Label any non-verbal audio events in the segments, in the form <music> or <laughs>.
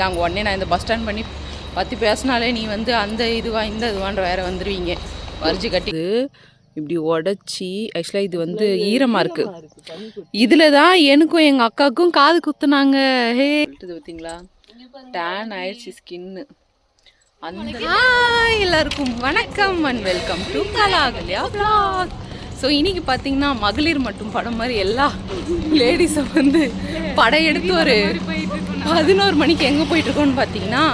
பண்ணியிருக்காங்க உடனே நான் இந்த பஸ் ஸ்டாண்ட் பண்ணி பற்றி பேசினாலே நீ வந்து அந்த இதுவா இந்த இதுவான்ற வேற வந்துடுவீங்க வரிஞ்சு கட்டி இப்படி உடச்சி ஆக்சுவலாக இது வந்து ஈரமாக இருக்குது இதில் தான் எனக்கும் எங்கள் அக்காவுக்கும் காது குத்துனாங்க. ஹே. பார்த்தீங்களா டேன் ஆயிடுச்சு ஸ்கின்னு அந்த எல்லாருக்கும் வணக்கம் அண்ட் வெல்கம் டு கலாகல்யா vlog. ஸோ இன்னைக்கு பார்த்தீங்கன்னா மகளிர் மட்டும் படம் மாதிரி எல்லா லேடிஸும் வந்து படம் எடுத்து ஒரு பதினோரு மணிக்கு எங்கே போயிட்டு இருக்கோம்னு பார்த்தீங்கன்னா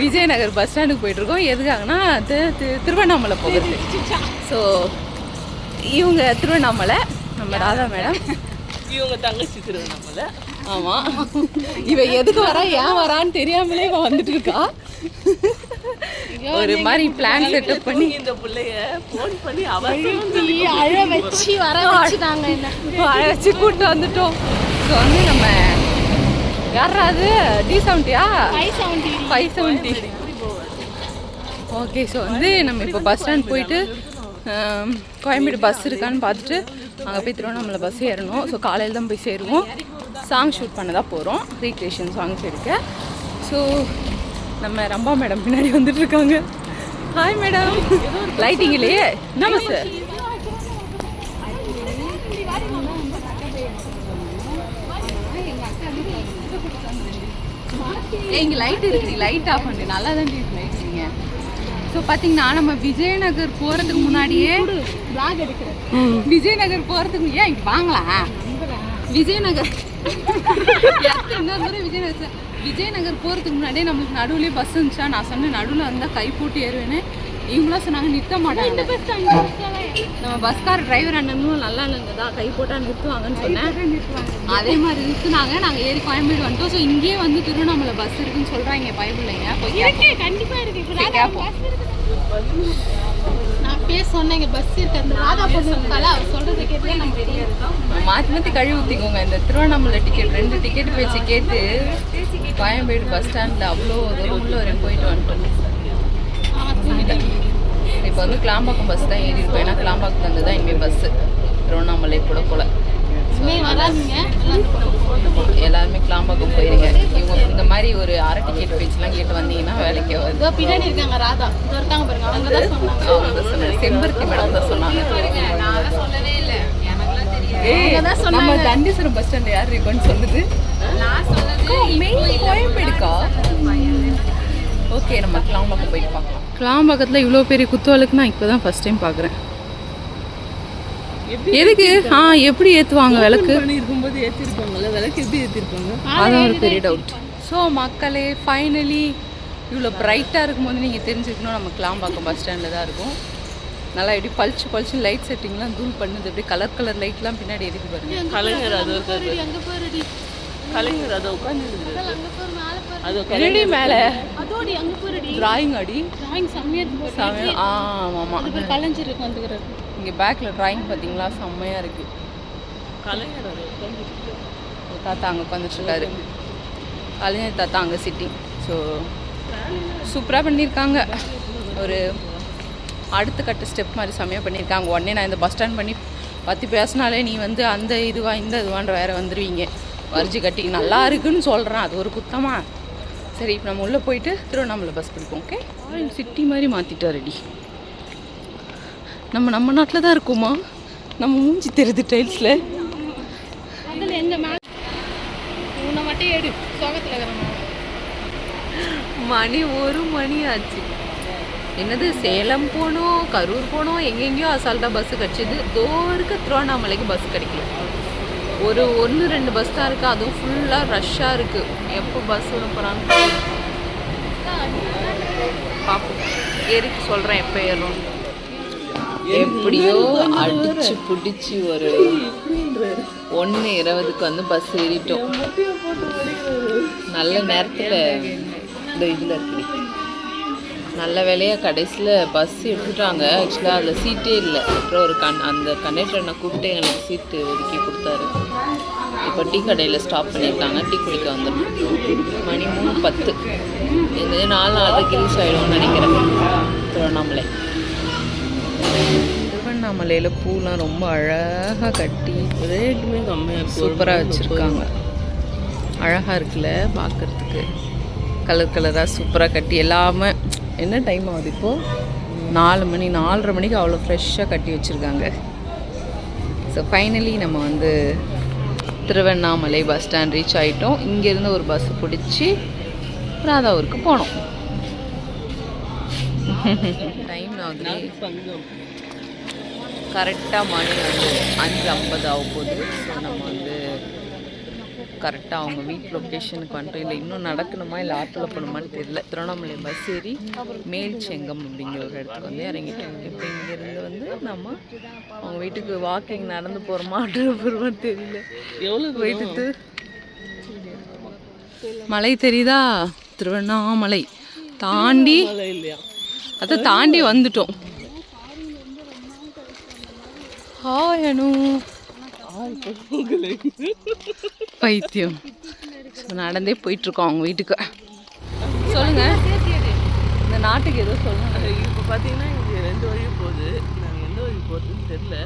விஜயநகர் பஸ் ஸ்டாண்டுக்கு போயிட்டு இருக்கோம் எதுக்காகனா திருவண்ணாமலை போகுது ஸோ இவங்க திருவண்ணாமலை நம்ம ராதா மேடம். இவங்க தங்கச்சி திருவண்ணாமலை. ஆமாம் இவ எதுக்கு வரா ஏன் வரான்னு தெரியாமலே இவ வந்துட்டு இருக்கா. ஒரு மாதிரி பிளான் செட்டப் பண்ணி. இந்த பிள்ளைய ஃபோன் பண்ணி அவசரம் அழ வச்சு வர வச்சுட்டாங்க என்ன? வாழ வச்சு கூப்பிட்டு வந்துட்டோம். ஸோ வந்து நம்ம யாரா அது? டி செவன்ட்டியா five seventy five seventy okay so வந்து நம்ம இப்போ பஸ் ஸ்டாண்ட் போயிட்டு கோயம்பேடு பஸ் இருக்கான்னு பார்த்துட்டு அங்கே போய் திருவண்ணாமலை பஸ் ஏறணும். ஸோ காலையில் தான் போய் சேருவோம். சாங் ஷூட் பண்ண தான் போகிறோம் ரீக்ரியேஷன் சாங்ஸ் எடுக்க. ஸோ நம்ம ரம்பா மேடம் பின்னாடி வந்துட்டு இருக்காங்க ஹாய் மேடம் லைட்டிங் இல்லையே பஸ் இங்கே லைட் இருக்குது லைட் ஆஃப் பண்ணு. நல்லா தான் இருக்கு ஸோ பார்த்தீங்கன்னா நம்ம விஜயநகர் போகிறதுக்கு முன்னாடியே விஜயநகர் போகிறதுக்கு ஏன் இங்கே வாங்கலாம். விஜயநகர். <laughs> முறை விஜயநகர் விஜயநகர் போகிறதுக்கு முன்னாடியே நம்மளுக்கு நடுவுலேயே பஸ் இருந்துச்சா? நான் சொன்னேன் நடுவில் இருந்தால் கை போட்டு ஏறுவேன்னு. இவங்களாம் சொன்னாங்க நிறுத்த மாட்டாங்க. நம்ம பஸ்கார் டிரைவர் அண்ணனும் நல்லா இல்லைங்கதா கை போட்டால் நிறுத்துவாங்கன்னு சொன்னேன். அதே மாதிரி நிறுத்துனாங்க. நாங்கள் ஏறி கோயம்பேடு வந்துட்டோம். ஸோ இங்கேயே வந்து திருவண்ணாமலை பஸ் இருக்குன்னு சொல்கிறாங்க பயப்பிள்ளைங்க போய் கேட்போம். கண்டிப்பா இருக்கு இப்ப சரி, ராதா கேட்போம். நான் பேச சொன்னேங்க பஸ் இருக்கு. அந்த ராதா பொண்ணு இருக்கால அவர் சொல்றது கேட்டு நம்ம தெரியும் மாற்றி மாற்றி கழுவி ஊற்றிக்கோங்க இந்த திருவண்ணாமலை டிக்கெட் ரெண்டு டிக்கெட் பேச்சு கேட்டு கோயம்பேடு பஸ் ஸ்டாண்டில் அவ்வளோ தூரம் உள்ள வரையும் போயிட்டு வந்துட்டோம். இப்போ வந்து கிளாம்பாக்கம் பஸ் தான் ஏறி இருக்கோம். ஏன்னா கிளாம்பாக்கத்துலேருந்து தான் இனிமேல் பஸ்ஸு திருவண்ணாமலை கூட போல. வராதீங்க எல்லாம் அந்த பக்கம் போங்க. எல்லாருமே கிளாம்பாக்கம் போயிருங்க இவங்க இந்த மாதிரி ஒரு அரை டிக்கெட் பேச்சுலாம் கேட்டு வந்தீங்கன்னா வேலைக்கு வருது. பின்னாடி இருக்காங்க ராதா. இருக்காங்க பாருங்க அவங்க தான் சொன்னாங்க. அவங்க தான் சொன்னாங்க. செம்பருத்தி மேடம் தான் சொன்னாங்க. சொல்லவே இல்லை. ஏய், அவங்க தான் சொன்னாங்க. நம்ம தண்டீஸ்வரம் பஸ் ஸ்டாண்ட் யார் இருக்கோன்னு சொல்லுது? மெயின் கோயம்பேடுக்கா? ஓகே நம்ம கிளாம்பாக்கம் போயிட்டு பார்க்கலாம். கிளாம்பாக்கத்தில் இவ்வளோ பெரிய குத்துவாளுக்கு நான் இப்போ தான் ஃபஸ்ட் டைம் பார்க்குறேன் எதுக்கு ஆ எப்படி ஏற்றுவாங்க விளக்கு? இருக்கும்போது ஏற்றிருப்பாங்கல்ல விளக்கு எப்படி ஏற்றிருப்பாங்க அதான் ஒரு பெரிய டவுட் ஸோ மக்களே ஃபைனலி இவ்வளோ பிரைட்டாக இருக்கும்போது நீங்கள் தெரிஞ்சுக்கணும். நம்ம கிளாம்பாக்கம் பஸ் ஸ்டாண்டில் தான் இருக்கும். நல்லா எப்படி பளிச்சு பளிச்சு லைட் செட்டிங்லாம் தூள் பண்ணுது. அப்படியே கலர் கலர் லைட்லாம் பின்னாடி எதுக்கு பாருங்க. கலைஞர் அது இருக்காது அங்க போறடி? கலைஞர் அதை உட்காந்து அங்க போற மேல போற. அது என்னடி மேலே? அதோடி அங்க போறடி? டிராயிங் அடி டிராயிங் செம்மையா இருக்கு செமையா ஆ ஆமாம். பேர் கலைஞருக்கு வந்துக்கிறாரு இங்கே பேக்கில் டிராயிங் பார்த்தீங்களா? செம்மையாக இருக்குது கலைஞர் அதை உட்காந்து தாத்தா அங்கே உட்காந்துட்ருக்காரு கலைஞர் தாத்தா அங்கே சிட்டிங் ஸோ சூப்பராக பண்ணியிருக்காங்க. ஒரு அடுத்த கட்ட ஸ்டெப் மாதிரி செம்மையாக பண்ணியிருக்காங்க. உடனே நான் இந்த பஸ் ஸ்டாண்ட் பண்ணி பற்றி பேசினாலே நீ வந்து அந்த இதுவா இந்த இதுவான்ற வேறு வந்துடுவீங்க வரிஞ்சு கட்டி நல்லா இருக்குன்னு சொல்கிறேன் அது ஒரு குத்தமா. சரி இப்போ நம்ம உள்ளே போயிட்டு திருவண்ணாமலை பஸ் பிடிப்போம் ஓகே சிட்டி மாதிரி மாற்றிட்டாருடி நம்ம நம்ம நாட்டில் தான் இருக்கோமா? நம்ம மூஞ்சி தெரியுது டைல்ஸில் அதுல எங்க உன்னை மட்டும் எடு. மணி ஒரு மணி ஆச்சு. என்னது சேலம் போனோம் கரூர் போனோம் எங்கெங்கேயோ அசால்ட்டாக பஸ்ஸு கிடச்சிது. தோறுக்கு திருவண்ணாமலைக்கு பஸ் கிடைக்கல. ஒரு ஒன்று ரெண்டு பஸ் தான் இருக்குது அதுவும் ஃபுல்லாக ரஷ்ஷாக இருக்குது எப்போ பஸ் விட போகிறான்னு பார்ப்போம் ஏறிக்கு சொல்கிறேன் எப்போ ஏறும் எப்படியோ அடிச்சு பிடிச்சி ஒரு ஒன்று இருபதுக்கு வந்து பஸ் ஏறிட்டோம். நல்ல நேரத்தில் இந்த இதில் இருக்குது. நல்ல வேலையாக கடைசியில் பஸ் எடுத்துட்டாங்க. ஆக்சுவலாக அதில் சீட்டே இல்லை. அப்புறம் ஒரு கண் அந்த கண்டக்டரை கூப்பிட்டு எனக்கு சீட்டு ஒதுக்கி கொடுத்தாரு. இப்போ டீ கடையில் ஸ்டாப் பண்ணியிருக்காங்க. டீ குடிக்க வந்துடும் மணி மூணு பத்து. இந்த நாலு நாள் கிரீஸ் ஆகிடும்னு நினைக்கிறேன். திருவண்ணாமலை. திருவண்ணாமலையில் பூலாம் ரொம்ப அழகாக கட்டி ரேட்டுமே கம்மியாக சூப்பராக வச்சுருக்காங்க. அழகாக இருக்குல்ல பார்க்குறதுக்கு கலர் கலராக சூப்பராக கட்டி எல்லாமே என்ன டைம் ஆகுது இப்போது நாலு மணி நாலரை மணிக்கு அவ்வளோ ஃப்ரெஷ்ஷாக கட்டி வச்சுருக்காங்க. ஸோ ஃபைனலி நம்ம வந்து திருவண்ணாமலை பஸ் ஸ்டாண்ட் ரீச் ஆகிட்டோம் இங்கேருந்து ஒரு பஸ் பிடிச்சி ராதாவூருக்கு போனோம். டைம் ஆகுது. கரெக்டாக மணி வந்து அஞ்சு ஐம்பது ஆக போகுது. ஸோ நம்ம வந்து கரெக்டாக அவங்க வீட் லொக்கேஷனுக்கு வந்துட்டோம் இல்லை இன்னும் நடக்கணுமா இல்லை ஆட்டோவில் போகணுமான்னு தெரியல. திருவண்ணாமலை பஸ் ஏறி மேல் செங்கம் அப்படிங்கிற ஒரு இடத்துக்கு வந்து இறங்கிட்டோம். இப்போ இங்கேருந்து வந்து நம்ம அவங்க வீட்டுக்கு வாக்கிங் நடந்து போகிறோமா ஆட்டோவில் போகிறோமான்னு தெரியல. எவ்வளோ போயிட்டு மலை தெரியுதா? திருவண்ணாமலை. தாண்டி அதை தாண்டி வந்துட்டோம். ஹாய் அனு. பைத்தியம். நடந்தே போயிட்டுருக்கோம் அவங்க வீட்டுக்கு. சொல்லுங்க. இந்த நாட்டுக்கு ஏதோ சொல்லுங்க இப்போ பார்த்தீங்கன்னா இங்கே ரெண்டு வழி போகுது. நாங்கள் எந்த வழி போகிறதுன்னு தெரில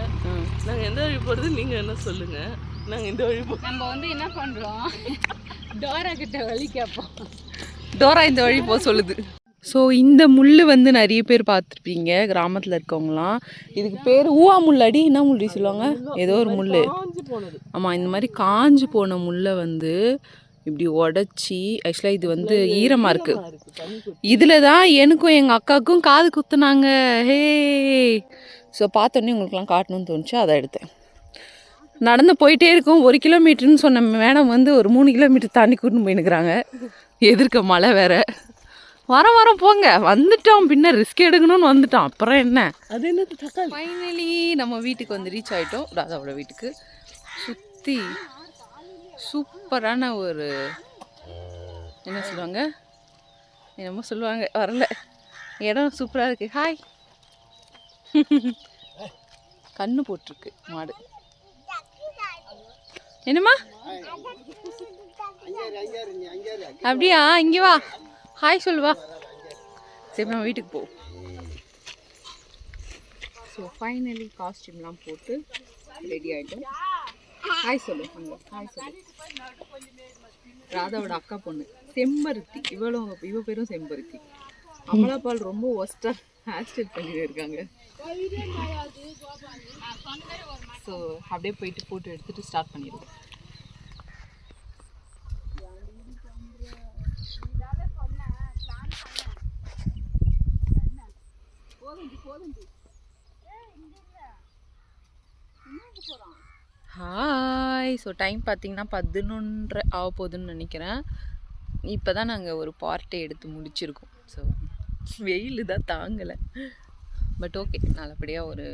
நாங்கள் எந்த வழி போகிறது நீங்கள் என்ன சொல்லுங்கள் நாங்கள் எந்த வழி போ நம்ம வந்து என்ன பண்றோம்? டோரா கிட்ட வழி கேட்போம். டோரா இந்த வழி போக சொல்லுது. ஸோ இந்த முள் வந்து நிறைய பேர் பார்த்துருப்பீங்க கிராமத்தில் இருக்கவங்களாம் இதுக்கு பேர் ஊவா முள்ளடி என்ன முள்ளி சொல்லுவாங்க? ஏதோ ஒரு முள் ஆமாம் இந்த மாதிரி காஞ்சு போன முள்ளை வந்து இப்படி உடச்சி ஆக்சுவலாக இது வந்து ஈரமாக இருக்குது இதில் தான் எனக்கும் எங்கள் அக்காவுக்கும் காது குத்துனாங்க. ஹே. ஸோ பார்த்தோன்னே உங்களுக்குலாம் காட்டணும்னு தோணுச்சு அதை எடுத்தேன். நடந்து போயிட்டே இருக்கும். ஒரு கிலோமீட்டர்னு சொன்ன மேடம் வந்து ஒரு மூணு கிலோமீட்டர் தாண்டி கூட்டின்னு போயினுக்குறாங்க எதிர்க்க மழை வேறு. வரோம் வரோம் போங்க. வந்துட்டோம் பின்ன ரிஸ்க் எடுக்கணும்னு வந்துட்டோம் அப்புறம் என்ன? அது என்னது தக்காளி? ஃபைனலி நம்ம வீட்டுக்கு வந்து ரீச் ஆகிட்டோம் ராதாவோட வீட்டுக்கு. சுற்றி சூப்பரான ஒரு என்ன சொல்லுவாங்க? என்னமோ சொல்லுவாங்க. வரல. இடம் சூப்பராக இருக்கு. ஹாய் கண்ணு போட்டிருக்கு. மாடு. என்னம்மா? அப்படியா? இங்கே வா. ஹாய் சொல்லுவா சரி நம்ம வீட்டுக்கு போ. ஸோ ஃபைனலி காஸ்டியூம்லாம் போட்டு ரெடி ஆகிட்டோம் ஹாய் சொல்லு அங்கே ஹாய் சொல்லு. ராதாவோட அக்கா பொண்ணு. செம்பருத்தி. இவளும் இவ பேரும் செம்பருத்தி. அமலாபால் ரொம்ப ஒஸ்ட்டாக ஹேர் ஸ்டைல் பண்ணிட்டு இருக்காங்க. ஸோ அப்படியே போயிட்டு ஃபோட்டோ எடுத்துகிட்டு ஸ்டார்ட் பண்ணிடுவோம். ஹாய் ஸோ டைம் பார்த்தீங்கன்னா பதினொன்றரை ஆக போகுதுன்னு நினைக்கிறேன். இப்போ தான் நாங்கள் ஒரு பார்ட்டை எடுத்து முடிச்சிருக்கோம். ஸோ வெயில் தான் தாங்கலை. பட் ஓகே நல்லபடியாக ஒரு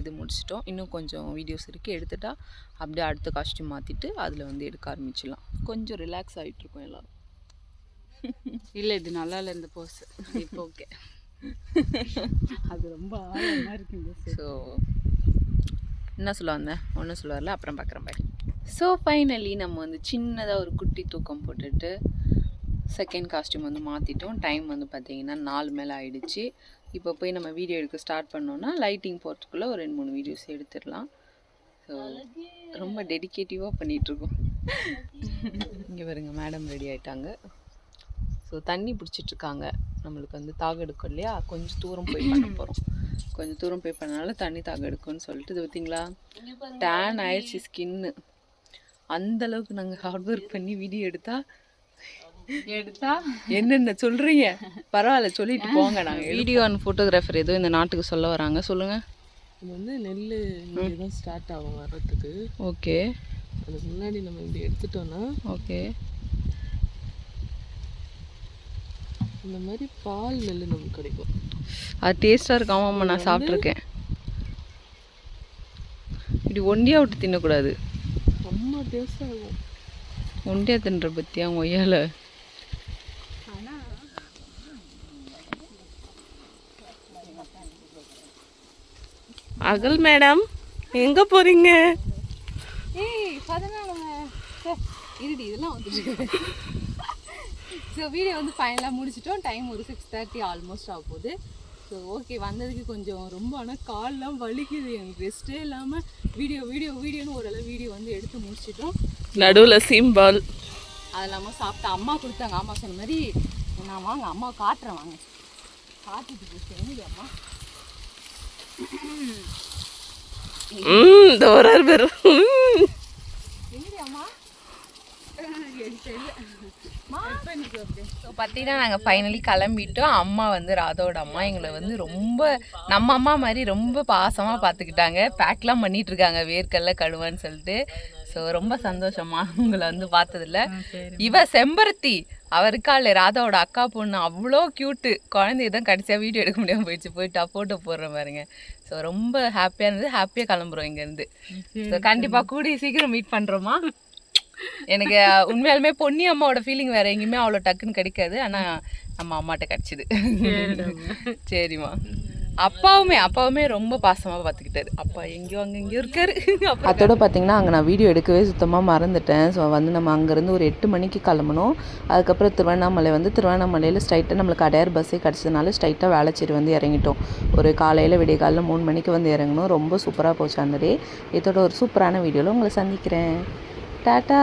இது முடிச்சிட்டோம். இன்னும் கொஞ்சம் வீடியோஸ் இருக்குது எடுத்துட்டா அப்படியே அடுத்த காஸ்ட்யூம் மாற்றிட்டு அதில் வந்து எடுக்க ஆரம்பிச்சிடலாம். கொஞ்சம் ரிலாக்ஸ் ஆகிட்ருக்கோம் எல்லோரும். இல்ல இது நல்லா இல்ல இந்த போஸ் இப்போ ஓகே <laughs> அது ரொம்ப ஆழமா இருக்கு இந்த ஸோ என்ன சொல்ல வந்தேன்? ஒன்றும் சொல்ல வரல. அப்புறம் பார்க்குறேன் பாய் ஸோ ஃபைனலி நம்ம வந்து சின்னதாக ஒரு குட்டி தூக்கம் போட்டுட்டு செகண்ட் காஸ்டியூம் வந்து மாற்றிட்டோம் டைம் வந்து பார்த்தீங்கன்னா நாலு மேலே ஆயிடுச்சு. இப்போ போய் நம்ம வீடியோ எடுக்க ஸ்டார்ட் பண்ணோன்னா லைட்டிங் போகிறதுக்குள்ளே ஒரு ரெண்டு மூணு வீடியோஸ் எடுத்துடலாம். ஸோ ரொம்ப டெடிகேட்டிவாக பண்ணிகிட்ருக்கோம் <laughs> இங்கே பாருங்க மேடம் ரெடி ஆயிட்டாங்க. ஸோ தண்ணி பிடிச்சிட்ருக்காங்க நம்மளுக்கு வந்து தாக எடுக்கும் இல்லையா? கொஞ்சம் தூரம் போய் பண்ண <clears throat> போகிறோம் கொஞ்சம் தூரம் போய் பண்ணனால தண்ணி தாக எடுக்கும்னு சொல்லிட்டு இது பார்த்தீங்களா டேன் ஆயிடுச்சு ஸ்கின்னு. அந்த அளவுக்கு நாங்கள் ஹார்ட் ஒர்க் பண்ணி வீடியோ எடுத்தா எடுத்தா? என்னென்ன சொல்கிறீங்க பரவாயில்ல சொல்லிட்டு போங்க நாங்கள் வீடியோ அண்ட் ஃபோட்டோகிராஃபர் ஏதோ இந்த நாட்டுக்கு சொல்ல வராங்க. சொல்லுங்கள் இது வந்து நெல் இங்கே தான் ஸ்டார்ட் ஆகும் வர்றதுக்கு. ஓகே. அதுக்கு முன்னாடி நம்ம இப்படி எடுத்துட்டோம்னா ஓகே. இந்த மாதிரி பால் நெல் நமக்கு கிடைக்கும். அது டேஸ்ட்டாக இருக்கும் ஆமாம்மா நான் சாப்பிட்ருக்கேன் இப்படி ஒண்டியாக விட்டு தின்னக்கூடாது. செம்ம டேஸ்ட்டாக இருக்கும். ஒண்டியாக தின்ற பற்றியா ஒய்யால அகல் மேடம் எங்கே போகிறீங்க ஏய் பதினாலுங்க இருடி இதெல்லாம் வந்துட்டு ஸோ வீடியோ வந்து ஃபைனலாக முடிச்சிட்டோம். டைம் ஒரு சிக்ஸ் தேர்ட்டி ஆல்மோஸ்ட் ஆக போகுது ஸோ ஓகே வந்ததுக்கு கொஞ்சம் ரொம்ப ஆனால் கால்லாம் வலிக்குது. எனக்கு ரெஸ்ட்டே இல்லாமல் வீடியோ வீடியோ வீடியோன்னு ஓரளவு வீடியோ வந்து எடுத்து முடிச்சிட்டோம். நடுவில் சீம்பால். அது இல்லாமல் சாப்பிட்டு அம்மா கொடுத்தாங்க. அம்மா சொன்ன மாதிரி நான் வாங்க அம்மா காட்டுறேன் வாங்க. காட்டிட்டு போச்சு அம்மா. ம் இந்த ஒரு பேர் எங்கடி அம்மா? பார்த்தீங்கன்னா நாங்கள் ஃபைனலி கிளம்பிட்டோம். அம்மா வந்து ராதோட அம்மா எங்களை வந்து ரொம்ப நம்ம அம்மா மாதிரி ரொம்ப பாசமாக பார்த்துக்கிட்டாங்க பேக்லாம் பண்ணிட்டு இருக்காங்க வேர்க்கல்ல கழுவான்னு சொல்லிட்டு. ஸோ ரொம்ப சந்தோஷமா உங்களை வந்து பார்த்ததில்ல. இவ செம்பருத்தி. அவருக்கால ராதாவோட அக்கா பொண்ணு. அவ்வளோ க்யூட்டு குழந்தைய தான் கடைசியாக வீடியோ எடுக்க முடியாமல் போயிடுச்சு. போயிட்டா ஃபோட்டோ போடுறேன் பாருங்க. ஸோ ரொம்ப ஹாப்பியாக இருந்தது. ஹாப்பியாக கிளம்புறோம் இங்கேருந்து. ஸோ கண்டிப்பாக கூடி சீக்கிரம் மீட் பண்ணுறோமா எனக்கு உண்மையாலுமே பொன்னி அம்மாவோட ஃபீலிங் வேற எங்கேயுமே அவ்வளோ டக்குன்னு கிடைக்காது. ஆனால் நம்ம அம்மாட்ட கிடச்சிது. சரிம்மா. அப்பாவுமே அப்பாவுமே ரொம்ப பாசமாக பார்த்துக்கிட்டாரு அப்பா எங்கேயோ அங்கே எங்கேயோ இருக்காரு அதோட பார்த்தீங்கன்னா அங்கே நான் வீடியோ எடுக்கவே சுத்தமாக மறந்துட்டேன். ஸோ வந்து நம்ம அங்கேருந்து ஒரு எட்டு மணிக்கு கிளம்பணும். அதுக்கப்புறம் திருவண்ணாமலை வந்து திருவண்ணாமலையில் ஸ்ட்ரைட்டாக நம்மளுக்கு அடையார் பஸ்ஸே கிடச்சதுனால ஸ்ட்ரைட்டாக வேளச்சேரி வந்து இறங்கிட்டோம். ஒரு காலையில் விடிய காலைல மூணு மணிக்கு வந்து இறங்கணும். ரொம்ப சூப்பராக போச்சு அந்த டே இதோட ஒரு சூப்பரான வீடியோவில் உங்களை சந்திக்கிறேன். টাটা।